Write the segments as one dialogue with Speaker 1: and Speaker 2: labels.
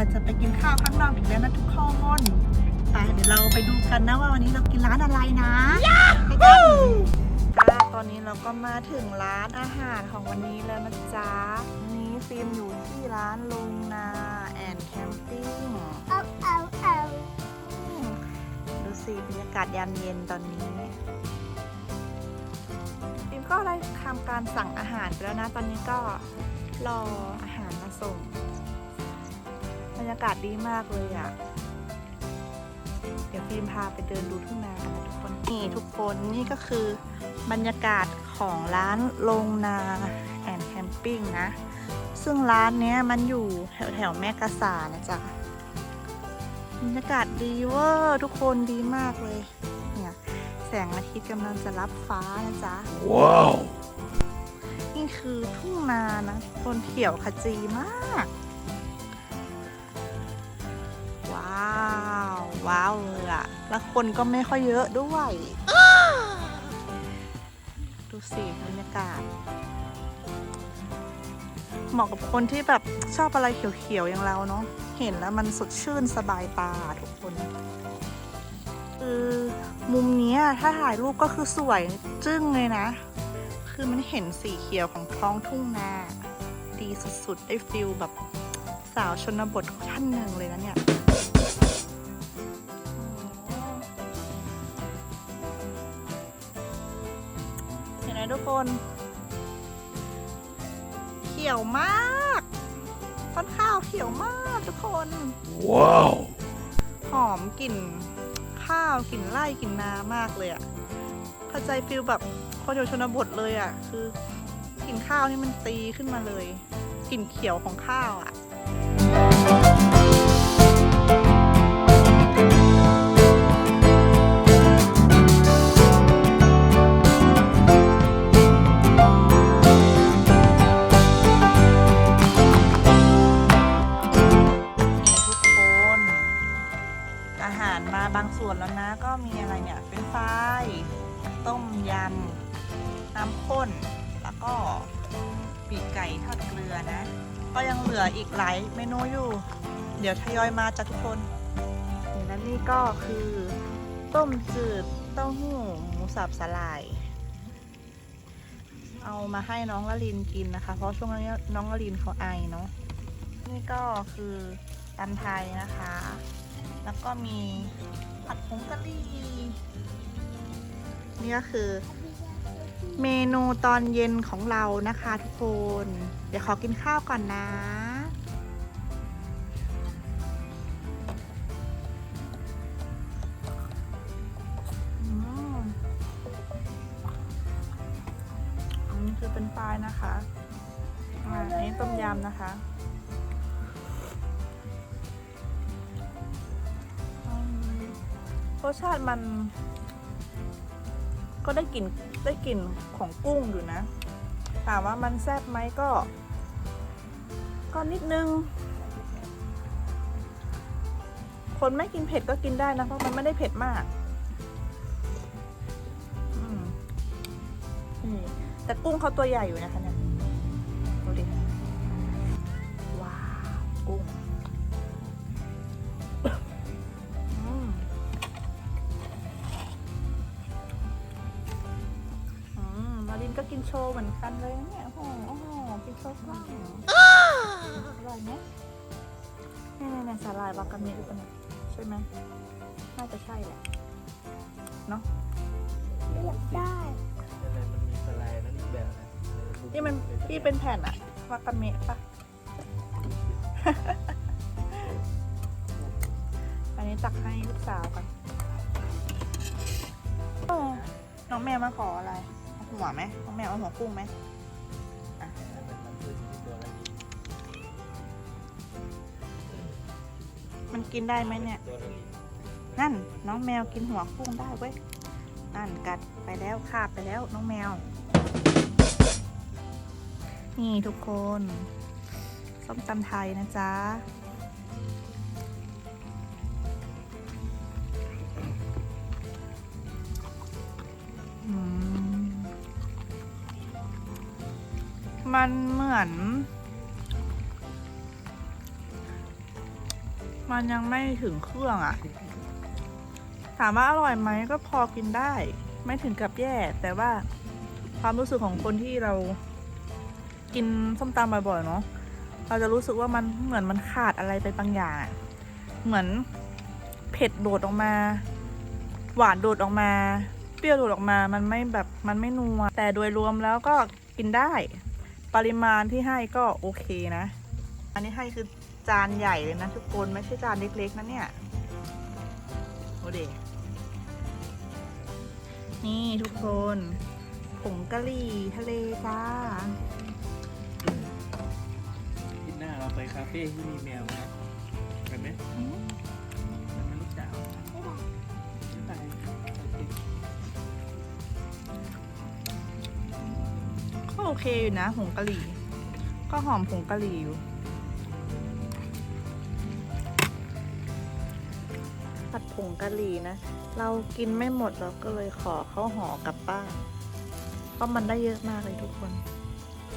Speaker 1: เราจะไปกินข้าวข้างนอกอีกแล้วนะทุกคนไปเดี๋ยวเราไปดูกันนะว่าวันนี้เรากินร้านอะไรนะไปกันค่ะตอนนี้เราก็มาถึงร้านอาหารของวันนี้แล้วนะจ๊ะวันนี้ฟิล์มอยู่ที่ร้านลุงนาแอนด์แคมปิ้ง
Speaker 2: เอาเอาเอา
Speaker 1: ดูสิบรรยากาศยามเย็นตอนนี้ฟิล์มก็อะไรทำการสั่งอาหารไปแล้วนะ ตอนนี้ก็รออาหารมาส่ง บรรยากาศดีมากเลยอะ่ะ เดี๋ยวฟิล์มพาไปเดินดูทุ่งนากันนะทุกคน นี่ทุกคนนี่ก็คือบรรยากาศของร้านลงนาแอนด์แคมปิ้งนะ ซึ่งร้านเนี้ยมันอยู่แถวแถวๆแม่กะสานะจ๊ะบรรยากาศดีเวอร์ทุกคนดีมากเลย เนี่ยแสงอาทิตย์กำลังจะรับฟ้านะจ๊ะ
Speaker 3: Wow.
Speaker 1: นี่คือทุ่งนานะต้นเขียวขจีมาก ว้าวเลยอะแล้วคนก็ไม่ค่อยเยอะด้วย ดูสิบรรยากาศ เหมาะกับคนที่แบบชอบอะไรเขียวๆอย่างเราเนาะ เห็นแล้วมันสดชื่นสบายตาทุกคนคือมุมนี้ถ้าถ่ายรูปก็คือสวยจึ้งเลยนะ คือมันเห็นสีเขียวของท้องทุ่งนา ดีสุดๆ ได้ฟิลแบบสาวชนบทท่านหนึ่งเลยนะเนี่ย นไหมทุกคน เขียวมากต้นข้าวเขียวมากทุกคน
Speaker 3: Wow.
Speaker 1: หอมกลิ่นข้าวกลิ่นไร่กลิ่นนามากเลยอะ่ะเข้าใจฟิลแบบคนอยู่ชนบทเลยอะ่ะ คือกลิ่นข้าวนี่มันตีขึ้นมาเลยกลิ่นเขียวของข้าวอะ่ะ อาหารมาบางส่วนแล้วนะ ก็มีอะไรเนี่ยเป็นไฟรายต้มยำน้ำข้น แล้วก็ปีกไก่ทอดเกลือนะ ก็ยังเหลืออีกหลายเมนูอยู่ เดี๋ยวทยอยมาจ้ะทุกคนและนี่ก็คือ ต้มจืดเต้าหู้หมูสับสลาย เอามาให้น้องละลินกินนะคะ เพราะช่วงนี้น้องละลินเขาไอเนาะนี่ก็คือ ตำไทยนะคะ แล้วก็มีผัดผงกะหรี่นี่ก็คือ เมนูตอนเย็นของเรานะคะทุกคน เดี๋ยวขอกินข้าวก่อนนะอันนี้คือเป็นปลายนะคะอันนี้ต้มยำนะคะ รสชาติมัน ก็ได้กลิ่นได้กลิ่นของกุ้งอยู่นะถามว่ามันแซ่บไหมก็ ก็นิดนึง คนไม่กินเผ็ดก็กินได้นะ เพราะมันไม่ได้เผ็ดมากอืมแต่กุ้งเขาตัวใหญ่อยู่นะคะเนี่ย นก็กินโชว์เหมือนกันเลยนะเนี่ยโอ้โหโอ้โหกินโชว์กล้องอร่อยไหมนี่นี่นี่สาหร่ายวากาเมะหรือเปล่าเนี่ยใช่ไหมน่าจะใช่แหละเนาะ
Speaker 2: เรียกได้
Speaker 4: มันมีสไลด์นั้นอีกแบบนะ
Speaker 1: ที่มันที่เป็นแผ่นอะวากาเมะปะอันนี้ตักให้ลูกสาวกันโอ้น้องแมวมาขออะไรเอา หัวไหมน้องแมวเอาหัวกุ้งไหม
Speaker 4: มัน
Speaker 1: กินได้ไหมเนี่ย นั่นน้องแมวกินหัวกุ้งได้เว้ย นั่นกัดไปแล้วคาบไปแล้วน้องแมว นี่ทุกคน ส้มตำไทยนะจ๊ะ มันเหมือน มันยังไม่ถึงเครื่องอะถามว่าอร่อยไหมก็พอกินได้ ไม่ถึงกับแย่ แต่ว่าความรู้สึกของคนที่เรากินส้มตำบ่อยๆเนาะเราจะรู้สึกว่ามันเหมือนมันขาดอะไรไปบางอย่าง เหมือนเผ็ดโดดออกมา หวานโดดออกมา เปรี้ยวโดดออกมา มันไม่แบบมันไม่นัวแต่โดยรวมแล้วก็กินได้ ปริมาณที่ให้ก็โอเคนะ อันนี้ให้คือจานใหญ่เลยนะทุกคนไม่ใช่จานเล็กๆนะเนี่ย โอเดนี่ทุกคนผงกะหรี่ทะเลจ้า
Speaker 4: ที่หน้าเราไปคาเฟ่ที่มีแมวนะไปไหม โอเค
Speaker 1: อยู่นะผงกะหรี่ ก็หอมผงกะหรี่อยู่ ผัดผงกะหรี่นะ เรากินไม่หมดเราก็เลยขอเข้าหอกลับบ้านเพราะมันได้เยอะมากเลยทุกคน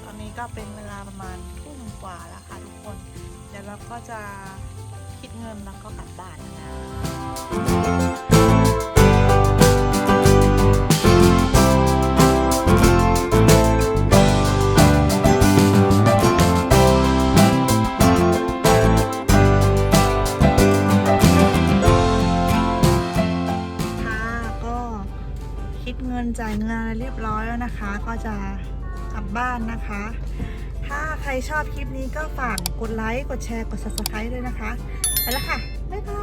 Speaker 1: ตอนนี้ก็เป็นเวลาประมาณทุ่มกว่าแล้วค่ะทุกคน เดี๋ยวเราก็จะคิดเงินแล้วก็กลับบ้านนะคะค่ะ จ่ายเงินเรียบร้อยแล้วนะคะ ก็จะกลับบ้านนะคะ ถ้าใครชอบคลิปนี้ก็ฝากกดไลค์ กดแชร์ กด subscribe ด้วยนะคะ ไปแล้วค่ะ บ๊ายบาย